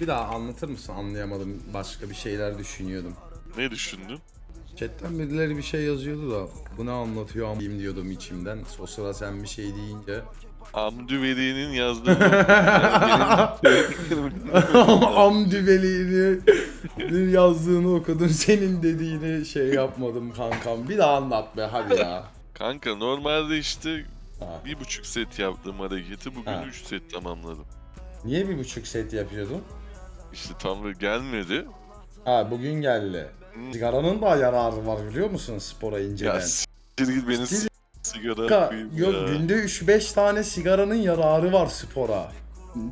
Bir daha anlatır mısın? Anlayamadım. Başka bir şeyler düşünüyordum. Ne düşündün? Chatten birileri bir şey yazıyordu da bu ne anlatıyor amıyım diyordum içimden. O sıra sen bir şey deyince. Hamdi Veli'nin yazdığı Amdü Veli'ni yazdığını okudum. Senin dediğini şey yapmadım kankam. Bir daha anlat be hadi ya. Kanka normalde işte Ha. bir buçuk set yaptığım hareketi bugün Ha. üç set tamamladım. Niye bir buçuk set yapıyordun? İşte tam gelmedi. Ha bugün geldi. Hmm. Sigaranın da yararı var biliyor musun spora inceden? Ya s**tir git beni s- sigara yok ya. günde 3-5 tane sigaranın yararı var spora.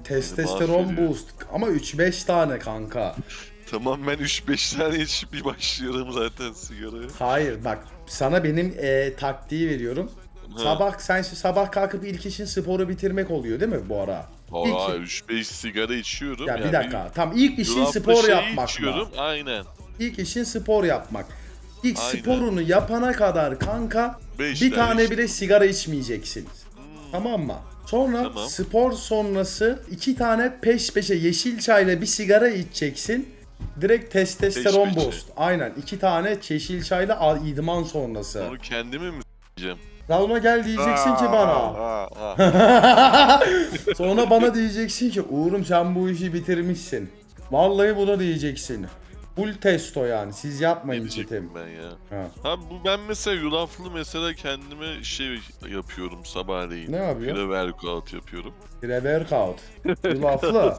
Testosteron boost ama 3-5 tane kanka. Tamam ben 3-5 tane içip bir başlıyorum zaten sigaraya. Hayır bak sana benim e, taktiği veriyorum. Ha. Sabah sen sabah kalkıp ilk işin sporu bitirmek oluyor değil mi bu ara? İlk- 3-5 sigara içiyorum. ya yani bir dakika. Tam ilk işin spor şey yapmak. içiyorum. mı? Aynen. İlk işin spor yapmak. İlk Aynen. sporunu yapana kadar kanka Beş bir tane işte. bile sigara içmeyeceksin. Hmm. Tamam mı? Sonra Tamam. spor sonrası iki tane peş peşe yeşil çayla bir sigara içeceksin. Direkt testosteron boost. Aynen. iki tane yeşil çayla idman sonrası. Onu kendimi mi s**eceğim? Salona gel diyeceksin ki bana. Sonra bana diyeceksin ki Uğur'um sen bu işi bitirmişsin. Vallahi buna diyeceksin. Full testo yani. Siz yapmayın Ne diyecektim ben ya. Ha. Ha bu ben mesela yulaflı mesela kendime şey yapıyorum sabahleyin. Ne yapıyor? Pre-workout yapıyorum. Pre-workout. Yulaflı.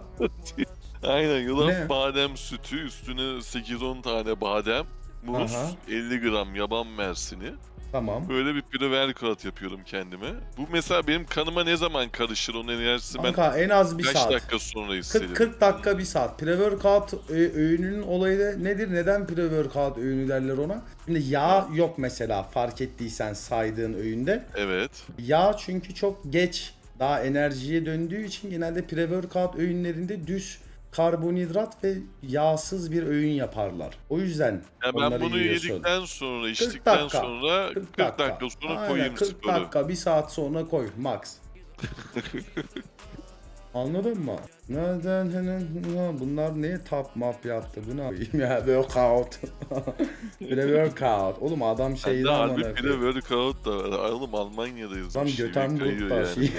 Aynen yulaf Ne? badem sütü üstüne 8-10 tane badem, muz, Aha. 50 gram yaban mersini. Tamam. Böyle bir pre-workout yapıyorum kendime. Bu mesela benim kanıma ne zaman karışır onun enerjisi ben Kanka en az bir kaç saat. dakika sonra 40, hissederim. 40 dakika bir saat. Pre-workout e, öğününün olayı da nedir? Neden pre-workout öğünü derler ona? Şimdi yağ yok mesela fark ettiysen saydığın öğünde. Evet. Yağ çünkü çok geç daha enerjiye döndüğü için genelde pre-workout öğünlerinde düz karbonhidrat ve yağsız bir öğün yaparlar. O yüzden Ya ben onları bunu yiyorsun. yedikten sonra, içtikten dakika, sonra 40 dakika, sonra Aynen, koyayım 40 sporu. dakika, bir saat sonra koy max. Anladın mı? Neden hani bunlar niye tap map yaptı? Bu ne yapayım ya workout. bir de workout. Oğlum adam şeyden harbi amına bir de workout da var. Oğlum Almanya'dayız. Tam grupta yani. şey.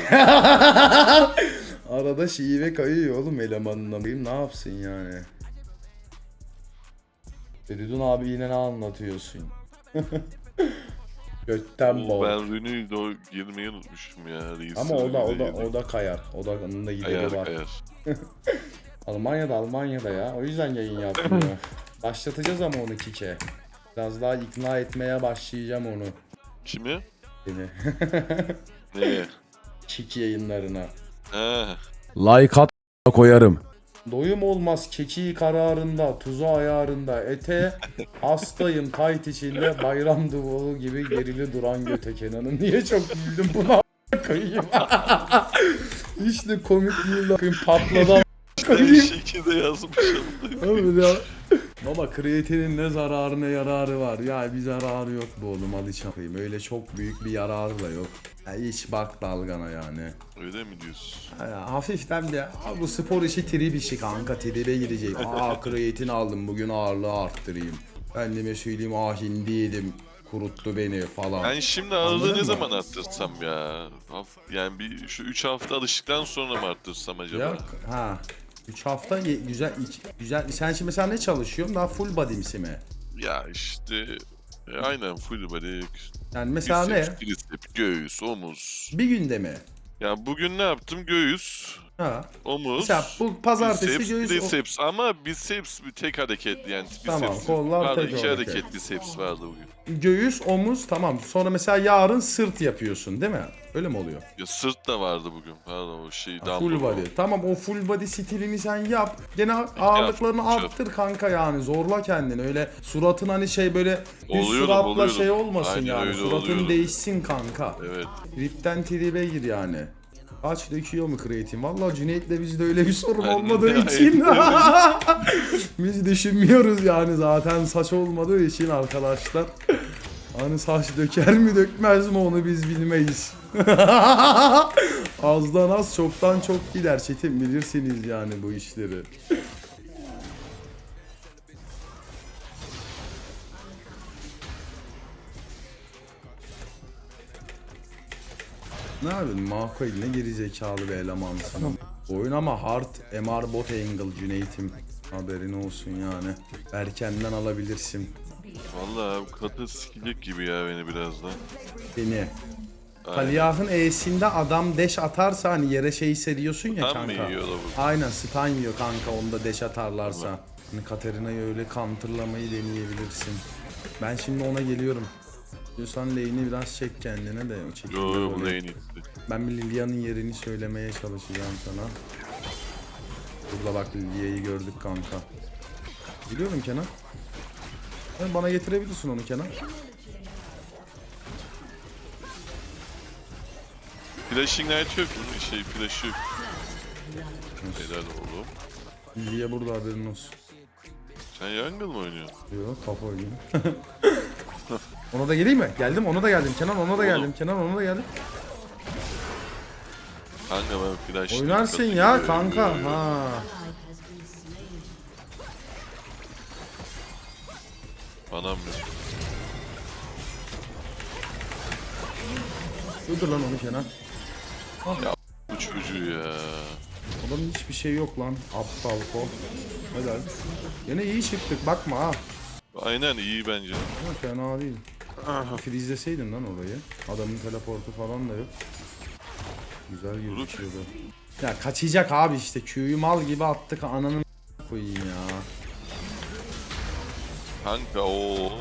Arada şive kayıyor oğlum elemanına. Bakayım ne yapsın yani. Feridun abi yine ne anlatıyorsun? Götten bol. Ben Rünü'yle o girmeyi unutmuşum ya. Reis Ama o da o da o da kayar. O da onun da gideri Kayar var. kayar. Almanya'da Almanya'da ya. O yüzden yayın yapmıyor. Başlatacağız ama onu kike. Biraz daha ikna etmeye başlayacağım onu. Kimi? Seni. Neye? Kik yayınlarına. Ha. Like at koyarım. Doyum olmaz keki kararında, tuzu ayarında, ete hastayım kayıt içinde bayram duvalı gibi gerili duran göte Kenan'ın. Niye çok güldüm buna koyayım. De komik değil lan. Ben koyayım. şekilde yazmışım. Abi ya. Baba kreatinin ne zararı ne yararı var. Ya bir zararı yok bu oğlum hadi çakayım. Öyle çok büyük bir yararı da yok. Ya hiç bak dalgana yani. Öyle mi diyorsun? Ya, hafiften de "Aa, bu spor işi trip işi kanka tribe girecek. Aa kreatin aldım bugün ağırlığı arttırayım. Kendime söyleyeyim ah hindi yedim kuruttu beni falan. Ben şimdi ağırlığı ne zaman arttırsam ya? Yani bir şu 3 hafta alıştıktan sonra mı arttırsam acaba? Ya, ha. 3 hafta ye- güzel iç- güzel. Sen şimdi mesela ne çalışıyorsun? Daha full body'msi mi? Ya işte e, aynen full body. Yani mesela ne? Biceps, tricep, göğüs, omuz. Bir günde mi? Ya bugün ne yaptım? Göğüs, Ha. omuz, Mesela bu pazartesi biceps, göğüs... triceps ama biceps bir tek hareketli yani biceps. Tamam, kollar Pardon, tek iki hareket. hareket biceps vardı bugün. Göğüs, omuz tamam. Sonra mesela yarın sırt yapıyorsun değil mi? Öyle mi oluyor? Ya sırt da vardı bugün. Pardon o şey Ha, full body. Tamam o full body stilini sen yap. Gene ağırlıklarını yap. arttır kanka yani. Zorla kendini. Öyle suratın hani şey böyle düz Oluyorum, suratla oluyorum. şey olmasın Aynen yani. Suratın oluyorum. değişsin kanka. Evet. Ripten tribe gir yani. Kaç döküyor mu kreatin? Vallahi Cüneyt'le bizde öyle bir sorun olmadığı için. Biz düşünmüyoruz yani zaten saç olmadığı için arkadaşlar. Hani saç döker mi dökmez mi onu biz bilmeyiz. Azdan az çoktan çok gider Çetin bilirsiniz yani bu işleri. Ne yapıyorsun? Mako eline geri zekalı bir elemansın. Oyun ama hard MR bot angle Cüneyt'im. Haberin olsun yani. Erkenden alabilirsin. Vallahi katı sikecek gibi ya beni biraz da. Beni. Kaliyah'ın E'sinde adam deş atarsa hani yere şey hissediyorsun ya Tam mı kanka. yiyor da bu? Aynen stun yiyor kanka onda deş atarlarsa. Hani Katarina'yı öyle counterlamayı deneyebilirsin. Ben şimdi ona geliyorum. Diyorsan lane'i biraz çek kendine de. şekilde Yo yo bu böyle. lane itti. Ben bir Lilia'nın yerini söylemeye çalışacağım sana. Burada bak Lilia'yı gördük kanka. Biliyorum Kenan. Sen bana getirebilirsin onu Kenan. Flashing Knight yok mu? Şey flash yok. Helal oğlum. Lilia burada haberin olsun. Sen jungle mı oynuyorsun? Yo kafa oynuyor. ona da geleyim mi? Geldim ona da geldim Kenan ona da geldim Kenan ona da geldim. Kanka ben flash Oynarsın ya kanka. Ha. Anam ya. Öldür lan onu Kenan. Bu çocuğu ya. Adamın hiçbir şey yok lan. Aptal kol. Helal. Yine iyi çıktık bakma ha. Aynen iyi bence. Ama fena değil. Freezeleseydin lan orayı. Adamın teleportu falan da yok. Güzel gözüküyordu. Ya kaçacak abi işte. Q'yu mal gibi attık ananın koyayım ya. Kanka o.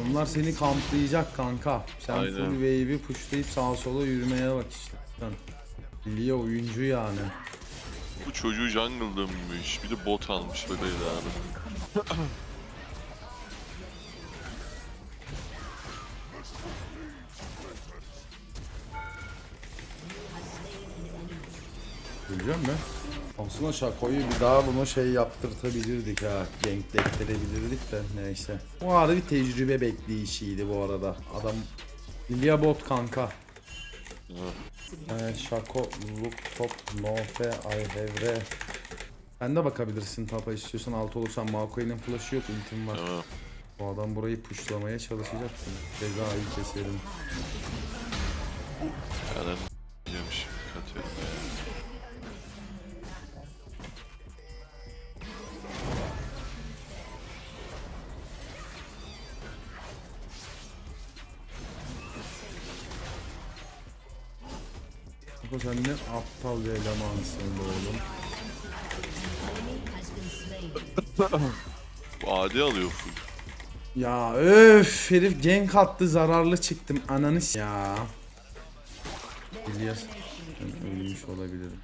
Onlar seni kamplayacak kanka. Sen Aynen. full wave'i pushlayıp sağa sola yürümeye bak işte. Sen. Lilia oyuncu yani. Bu çocuğu jungle dönmüş. Bir de bot almış böyle abi. Göreceğim mi? Aslında şakoyu bir daha bunu şey yaptırtabilirdik ha. Ganklettirebilirdik de neyse. Bu bir tecrübe bekleyişiydi bu arada. Adam Lilia bot kanka. Evet, Şako, look top, no fe, I have re. Sen de bakabilirsin tapa istiyorsan alt olursan Mako'nun flash'ı yok ultim var. Bu adam burayı pushlamaya çalışacak. Cezayı keserim. Aptal bir elemansın be oğlum. Adi alıyor full. Ya öf herif gank attı zararlı çıktım ananı s- ya. İlyas ben ölmüş olabilirim.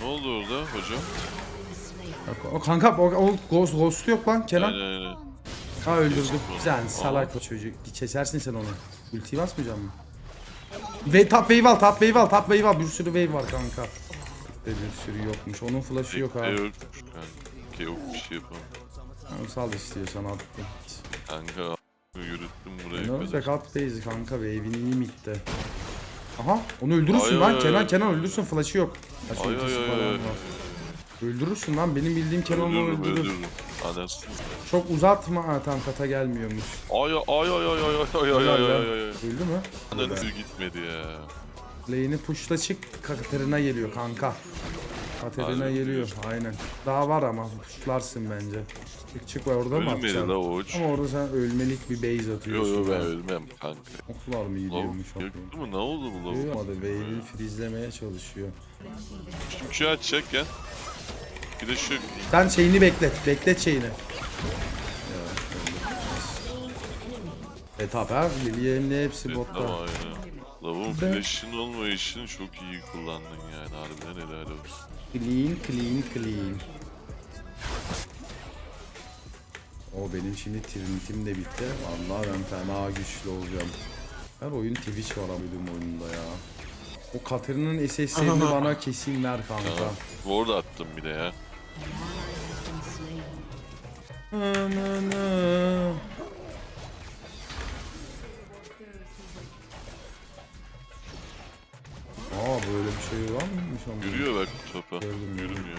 Ne oldu orada hocam? O kanka o, o ghost, ghost yok lan Kenan. Aynen aynen. Ha öldürdüm. Sen salak çocuk. Kesersin sen onu. Ultiyi basmayacak mısın? Ve top wave al, top wave al, top wave al. Bir sürü wave var kanka. De bir sürü yokmuş. Onun flash'ı yok abi. yokmuş kanka. Yok bir şey yapamam. Ha, Sal istiyorsan attım. Kanka yürüttüm buraya. Ne olacak at base kanka wave'in iyi midde. Aha onu öldürürsün Ay, lan ay, Kenan ay. Kenan öldürsün flash'ı yok. Ay, ay, ay, falan ay. Var. Öldürürsün lan benim bildiğim Kenan onu Öldürürüm öldürür. öldürürüm. Anasını. Çok uzatma ha tam kata gelmiyormuş. Ay ay ay ay ay ay ay ay ay ay ay. Öldü mü? Ananı gitmedi ya. Lane'i pushla çık Katerina geliyor kanka. Katerina geliyor aynen. Daha var ama pushlarsın bence. Çık çık ve orada mı Ölmedi atacaksın? la o uç. Ama orada sen ölmelik bir base Yo atıyorsun. yo ben ölmem kanka. Oklar mı gidiyormuş Lavuk oklar? yaktı mı ne oldu bu lavuk? Duymadı wave'i freezelemeye çalışıyor. Q atacak ya. Bir de şu Sen şeyini beklet, beklet şeyini. Etap ha, Lilia'nın de hepsi Evet, botta. tamam. Lavuğun Ben- flash'ın olmayışını çok iyi kullandın yani harbiden helal olsun. Clean, clean, clean. O benim şimdi Trinity'm de bitti. Vallahi ben fena güçlü olacağım. Her oyun Twitch var abim oyunda ya. O Katarina'nın SS'lerini bana kesin ver kanka. Tamam. Ward attım bir de ya. Ananı. Aa böyle bir şey var mıymış? ama? Yürüyor bak topa. Gördüm, Yürümüyor.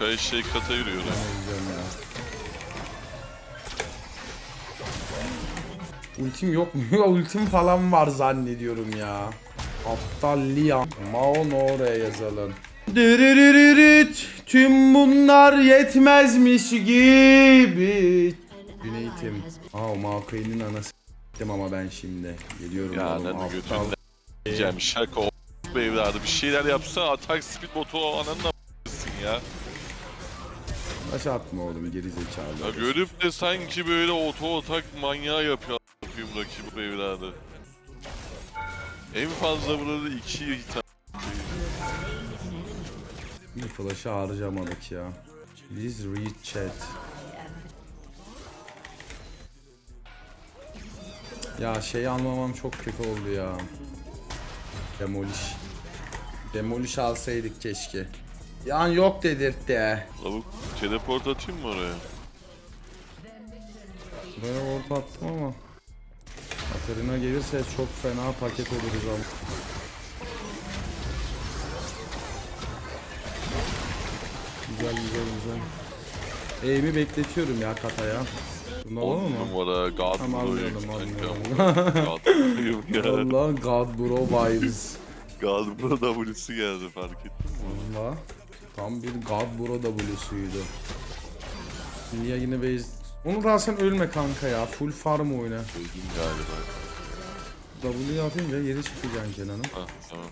Ben şey kata yürüyorum. Ultim yok mu? Ultim falan var zannediyorum ya. Aptal Liam. Maon oraya yazalım. Dırırırırıt. Tüm bunlar yetmezmiş gibi. Güneytim. Aa o anası s**tim ama ben şimdi. Geliyorum Ya oğlum, lan aptal. götünden diyeceğim şaka o bu evladı bir şeyler yapsa atak speed botu o ananın a**sın ya. Taş atma oğlum geri Ya zekalı. görüp de sanki böyle oto atak manyağı yapıyor a**ayım rakibi bu evladı. En fazla burada iki hitap. Bir flash'ı harcamadık ya. Please read chat. Ya şey almamam çok kötü oldu ya. Demolish. Demolish alsaydık keşke. Yan yok dedirtti. Lavuk teleport atayım mı oraya? Buraya orta attım ama. Katarina gelirse çok fena paket oluruz ama. Güzel güzel güzel. Eğimi bekletiyorum ya kataya. Bunu alalım 10 mı? numara God Tamam, Bro'yu almayalım, kanka. almayalım. God Bro'yum ya. Allah God Bro vibes. God Bro W'si geldi fark ettin mi? Valla tam bir God Bro W'suydu. Niye yine base... Onu da sen ölme kanka ya. Full farm oyna. Öldüm galiba. W atınca geri çıkacaksın Kenan'ım. Ha tamam.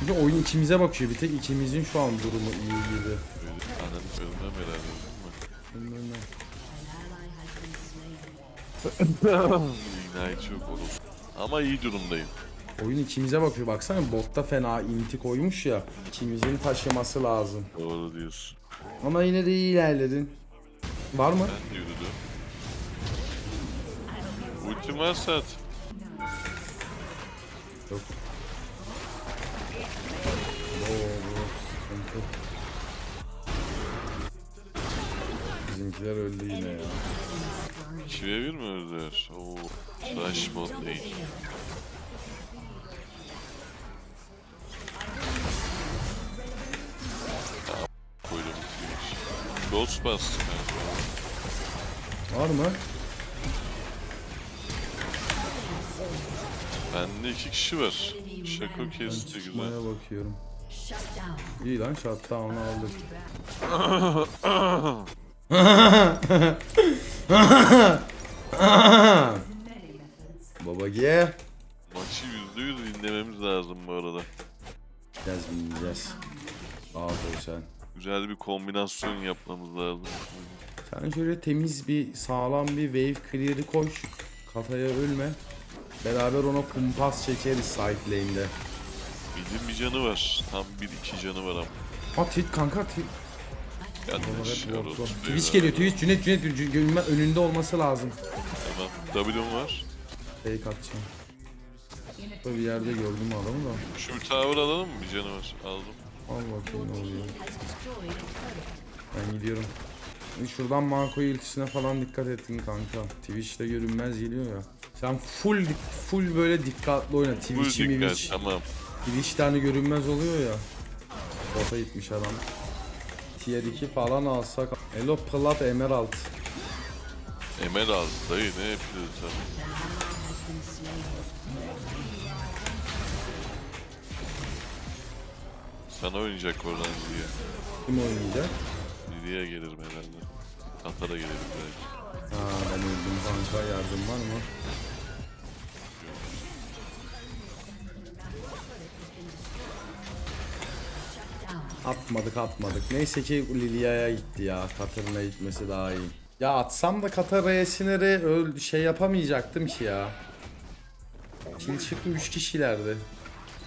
Çünkü oyun ikimize bakıyor. Bir tek ikimizin şu an durumu iyi gibi. Ananı ölmem herhalde değil mi? Ignite yok oğlum. Ama iyi durumdayım. Oyun ikimize bakıyor. Baksana botta fena inti koymuş ya. İkimizin taşıması lazım. Doğru diyorsun. Ama yine de iyi ilerledin. Var mı? Ben de yürüdüm. Ultim varsa at. Yok. Oo, bu sıkıntı. Bizimkiler öldü yine ya. 2'ye 1 mi öldüler? Oo. Flash bot değil. Koydum bir Ghost bastı. Var mı? Bende iki kişi var. Şako kesti güzel. Çıkmaya bakıyorum. İyi lan shutdown'u aldık. Baba G. Maçı %100 dinlememiz lazım bu arada. Yiyeceğiz. Rahat ol sen. Güzel bir kombinasyon yapmamız lazım. Sen şöyle temiz bir sağlam bir wave clear'ı koy. Kafaya ölme. Beraber ona kumpas çekeriz side lane'de. Bildiğin bir canı var. Tam bir iki canı var ama. Ha tit kanka. Yanlış. Orospu Twitch geliyor Twitch Cüneyt Cüneyt Cüneyt, Cüneyt önünde olması lazım. Tamam. W'm var. Fake atacağım. Burada bir yerde gördüm adamı da. Şu bir tower alalım mı? Bir canı var. Aldım. Al bakayım ne oluyor. Ben gidiyorum. Şuradan Marco ultisine falan dikkat ettin kanka. Twitch'te görünmez geliyor ya. Sen full full böyle dikkatli oyna. Twitch'i mi. Twitch. Tamam. Twitch'te hani görünmez oluyor ya. Bota gitmiş adam. Tier 2 falan alsak. Elo Plat Emerald. Emerald dayı ne yapıyorsun sen? Sana oynayacak oradan Lilia. Kim oynayacak? Lilia gelirim herhalde. Tata da gelirim belki. Ha ben öldüm kanka yardım var mı? Atmadık atmadık. Neyse ki Lilia'ya gitti ya. Katarina'ya gitmesi daha iyi. Ya atsam da Katarina'ya siniri şey yapamayacaktım ki ya. Kill çıktı 3 kişilerdi.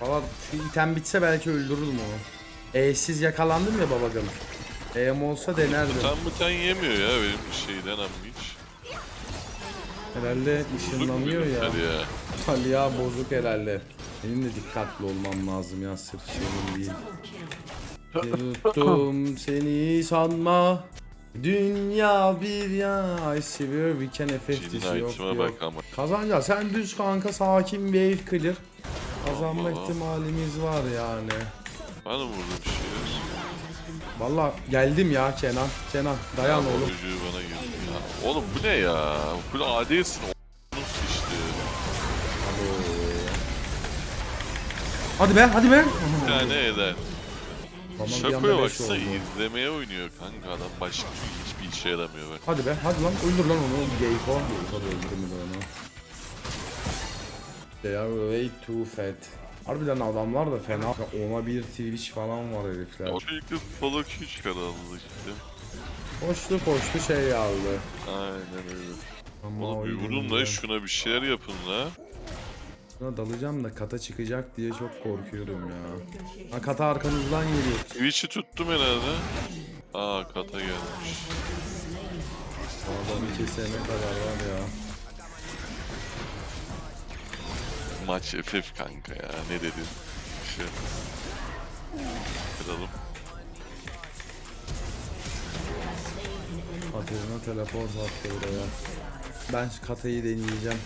Valla şu item bitse belki öldürürdüm onu. E'siz yakalandım ya babaganım. E'm olsa denerdim. Tam biten yemiyor ya benim şeyden ama hiç. Herhalde ışınlanıyor ya. Talia bozuk herhalde. Benim de dikkatli olmam lazım ya sırf şeyim değil. Tuttum seni sanma. Dünya bir ya. I swear we can dişi yok yok. Kazanacağız. Sen düz kanka sakin ev clear. Kazanma Allah. ihtimalimiz var yani. Bana mı vurdu bir şey? Valla geldim ya Kenan. Kenan dayan Ya, oğlum. Bana ya. Oğlum bu ne ya? Bu. O işte. Hadi be hadi be. Bir tane eder. Tamam, Şakoya anda beş baksa oldu. izlemeye oynuyor kanka adam başka hiçbir işe yaramıyor bak. Hadi be hadi lan öldür lan onu. Geyko. Geyko da öldürür onu. They are way too fat. Harbiden adamlar da fena. Ona bir Twitch falan var herifler. O çünkü Fallout 3 karanlık işte. Koştu koştu şey aldı. Aynen öyle. Ama Oğlum bir vurun da şuna bir şeyler yapın la. Şuna dalacağım da kata çıkacak diye çok korkuyorum ya. Ha kata arkanızdan geliyor. Twitch'i tuttum herhalde. Aa kata gelmiş. Adamı kesene kadar var ya. Maç FF kanka ya ne dedin? Şey. Kıralım. Katerina teleport attı buraya. Ben şu katayı deneyeceğim.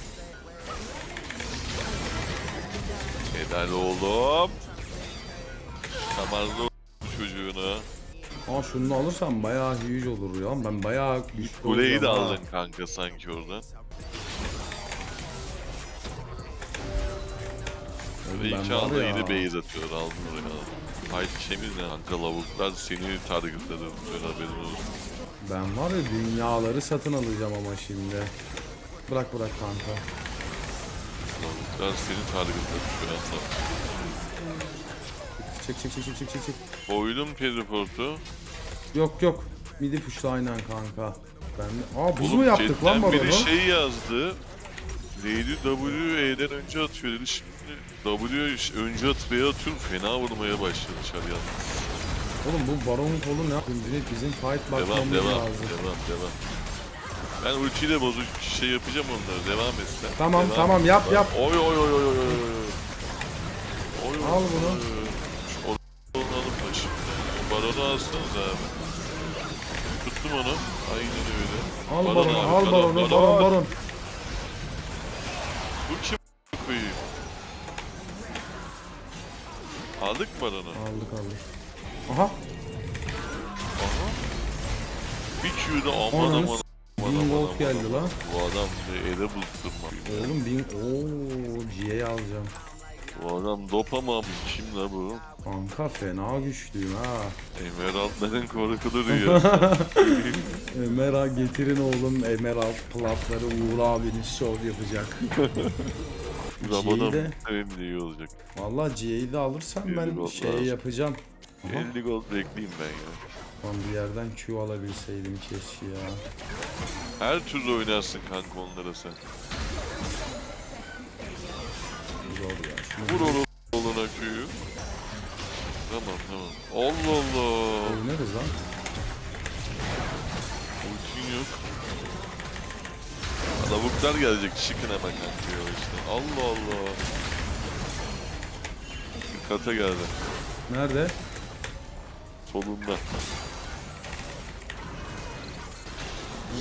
Helal oğlum. Kamarlı çocuğuna. Ama şunu alırsam bayağı huge olur ya. Ben bayağı güçlü Kuleyi de olacağım ha. aldın kanka sanki oradan. Oğlum Ve ben iki var anda ya. yeni base atıyor aldın oraya. Haydi kemiz ne kanka lavuklar seni targetladı. Böyle haberin olsun. Ben var ya dünyaları satın alacağım ama şimdi. Bırak bırak kanka. Lavuklar seni targetladı şu anda. Çık çık çık çık çık çık çık. Koydum periportu. Yok yok. Midi pushla aynen kanka. Ben Aa buz mu yaptık lan chatten biri baronu? şey yazdı. Lady W E'den önce atıyor dedi. Şimdi W önce atmaya atıyor. Fena vurmaya başladı Şaryan. Oğlum bu baronun kolu ne? Şimdi bizim fight Devam bakmamız devam lazım. devam devam. Ben ultiyle bozuk şey yapacağım onları. Devam et sen. Tamam, Devam tamam, et. yap, yap. Oy oy oy oy oy oy. Oy, oy, Al bunu. oy. Şu alıp da şimdi. Baronu alsanız abi. Tuttum onu. Aynen öyle. Al Baron baronu, abi, al baron, baronu, baron. baron, baron. Bu kim koyayım? Aldık mı baronu? Aldık aldık. Aha, Aha. Bir Q'da aman Ananı aman s- aman bin aman gold aman geldi lan. Bu adam ele bulutturma. oğlum bin... Ooo, G'ye alacağım. Bu adam dopamamış. Kim la bu? Kanka fena güçlüyüm ha. Emerald'ların korkulu rüyası. Emerald getirin oğlum Emerald platları Uğur abiniz şov yapacak. Benim de iyi olacak. Vallahi G'yi de alırsam ben şey yapacağım. Aha. 50 gold bekleyeyim ben ya. Lan bir yerden Q alabilseydim keşke ya. Her türlü oynarsın kanka onlara sen. Zor ya. Şunu Vur onu olana Q'yu. Tamam tamam. Allah Allah. oynarız lan. Ultin yok. Lavuklar gelecek çıkın hemen kanka ya işte. Allah Allah. Kata geldi. Nerede? Solunda.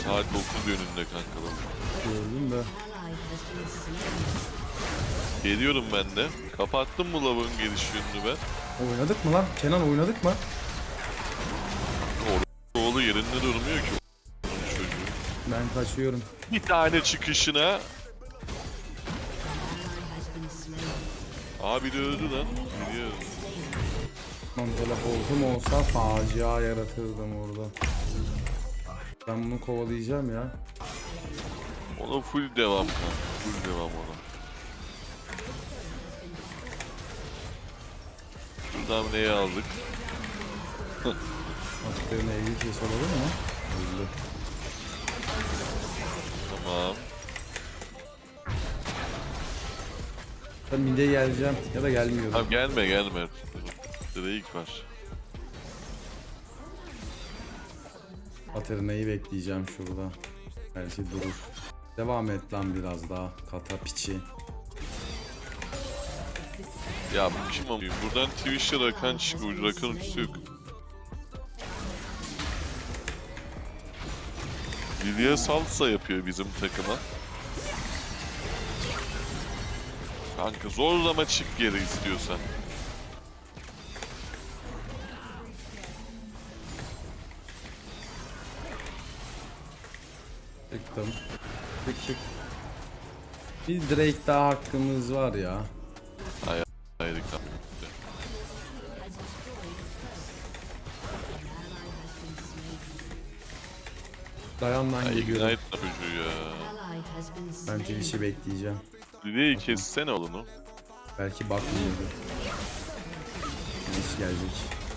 Saat 9 yönünde kanka lavuk. Gördüm de. Geliyorum ben de. Kapattım mı lavuğun geliş yönünü ben? Oynadık mı lan? Kenan oynadık mı? Oğlu yerinde durmuyor ki. çocuğu. Ben kaçıyorum. Bir tane çıkışına. Abi de öldü lan. Biliyorum. Lan teleportum olsa facia yaratırdım orada. Ben bunu kovalayacağım ya. Ona full devam. Full devam ona. Şuradan neyi aldık? Aferin evli kes olur mu? Öldü. Tamam. Ben mide geleceğim ya da gelmiyorum. Tamam gelme gelme. Drake var. Katerina'yı bekleyeceğim şurada. Belki durur. Devam et lan biraz daha. Kata piçi. Ya bu kim ama? Buradan Twitch'te rakan çıkıyor. Rakan uçusu yok. Lilia salsa yapıyor bizim takıma. Kanka zorlama çık geri istiyorsan. Çıktım. Çık çık. Bir Drake daha hakkımız var ya. Hayır tamam. Dayan lan Ya geliyorum. Ignite çocuğu ya. Ben Twitch'i bekleyeceğim. Lilia'yı kessene oğlum. Belki bakmıyordur. Twitch gelecek.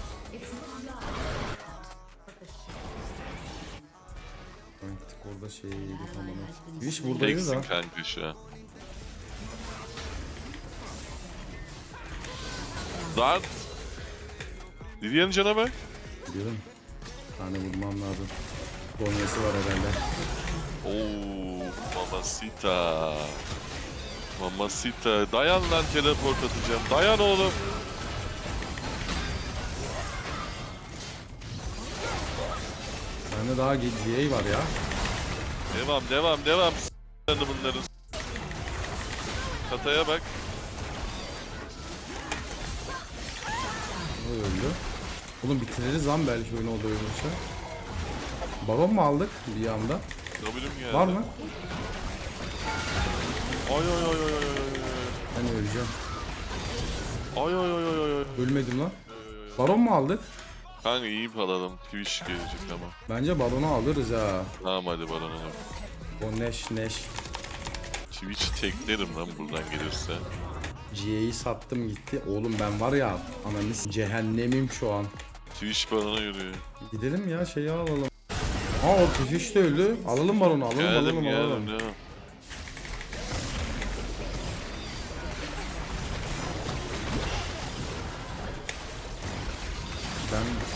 Artık orada şey amına. Twitch buradaydı Teksin da. kanka şu an. Lan! Lilia'nın cana bak. Biliyorum. Bir tane vurmam lazım. Konyası var herhalde. Oo, Mamacita. Mamacita. Dayan lan teleport atacağım. Dayan oğlum. Bende daha GA var ya. Devam devam devam. S***larını bunların. Kataya bak. O öldü. Oğlum bitiririz lan belki oyunu o da ölürse. Baron mu aldık bir anda? W'm geldi. Var mı? Ay ay ay ay ay. Ben öleceğim. Ay ay ay ay ay. Ölmedim lan. Baron mu aldık? Kanka iyi alalım. Twitch gelecek ama. Bence Baron'u alırız ha. Tamam hadi bana onu. O Neş Neş. Twitch teklerim lan buradan gelirse. GA'yı sattım gitti. Oğlum ben var ya ananı s- cehennemim şu an. Twitch bana yürüyor. Gidelim ya şeyi alalım. Aa o Twitch de öldü. Alalım Baron'u alalım Geldim alalım geldim alalım. devam.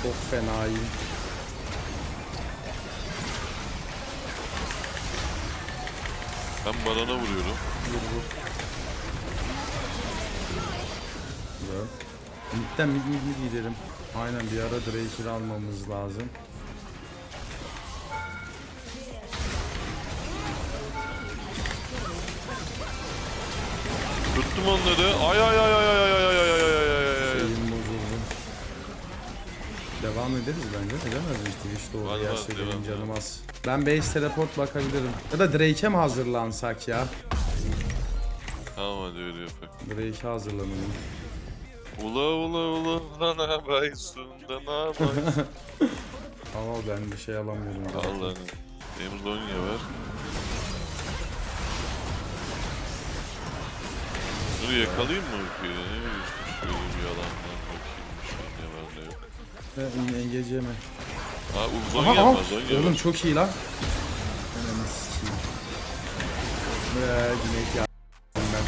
Çok fenayım. Ben barana vuruyorum. Vur vur. Güzel. Mid'den mid mid mid gidelim. Aynen bir ara Drake'i almamız lazım. Tuttum onları. Ay ay ay ay Devam ederiz bence. Edemez miyiz? Yerse devam, benim devam. canım az. Ben base teleport bakabilirim. Ya da Drake'e mi hazırlansak ya? Tamam hadi öyle yapak. Drake'e hazırlanalım. Ula ula ula ula ne yaparsın da ne yaparsın? Ama ben bir şey alamıyorum. Allah'ım. Benim Zonya var. Dur yakalayayım mı ülkeyi? Ne biliyorsun? Şöyle bir bakayım. Yok. Ha, İngilizce mi? Ha u- Aha, aha. Zonya Oğlum çok iyi lan. Ananı sikeyim. Ya ben.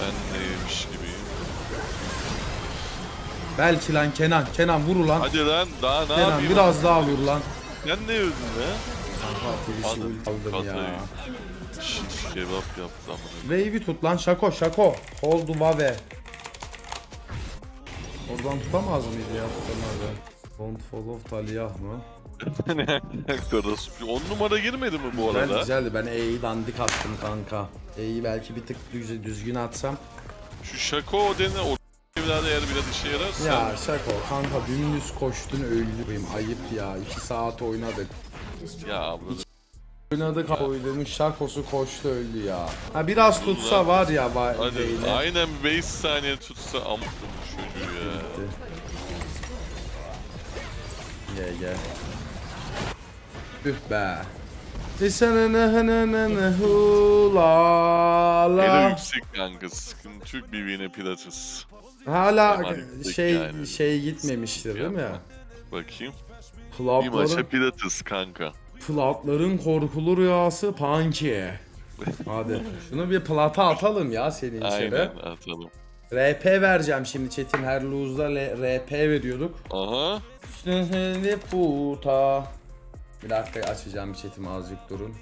Ben de yemiş gibiyim. Belki lan Kenan. Kenan vur ulan. Hadi lan daha ne Kenan yapayım? biraz daha vur lan. Sen ne öldün be? Fatih Aldım, ult aldım ya. Şiş kebap yaptı amına. Wave'i tut lan Şako Şako. Hold Vave. Oradan tutamaz mıydı ya tutamazdı. Don't follow Taliyah mı? Karası. 10 numara girmedi mi bu Güzel arada? güzeldi ben E'yi dandik attım kanka. E'yi belki bir tık düz, düzgün atsam. Şu Şako o dene o evlerde eğer biraz işe yararsa. Ya Şako kanka dümdüz koştun öldüreyim ayıp ya 2 saat oynadık. Ya abla. Oynadık oynamış Şakosu koştu öldü ya. Ha biraz tutsa var ya var Hadi aynen 5 saniye tutsa amıktım bu çocuğu ya. Gel. Üh be. Lisene ne ne ne ne hu la Ele la. yüksek kanka sıkıntı yok BB'ne pilates. Hala Yaman şey yani. şey gitmemiştir değil mi? Yapma. Bakayım. Bir maça Platların, pilates kanka. platların korkulu rüyası Punky. Hadi şunu bir plata atalım ya senin içeri. Aynen atalım. RP vereceğim şimdi Çetin her lose'da RP veriyorduk. Aha. Üstüne puta. Bir dakika açacağım bir chatimi azıcık durun.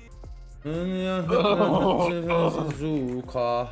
Zuka.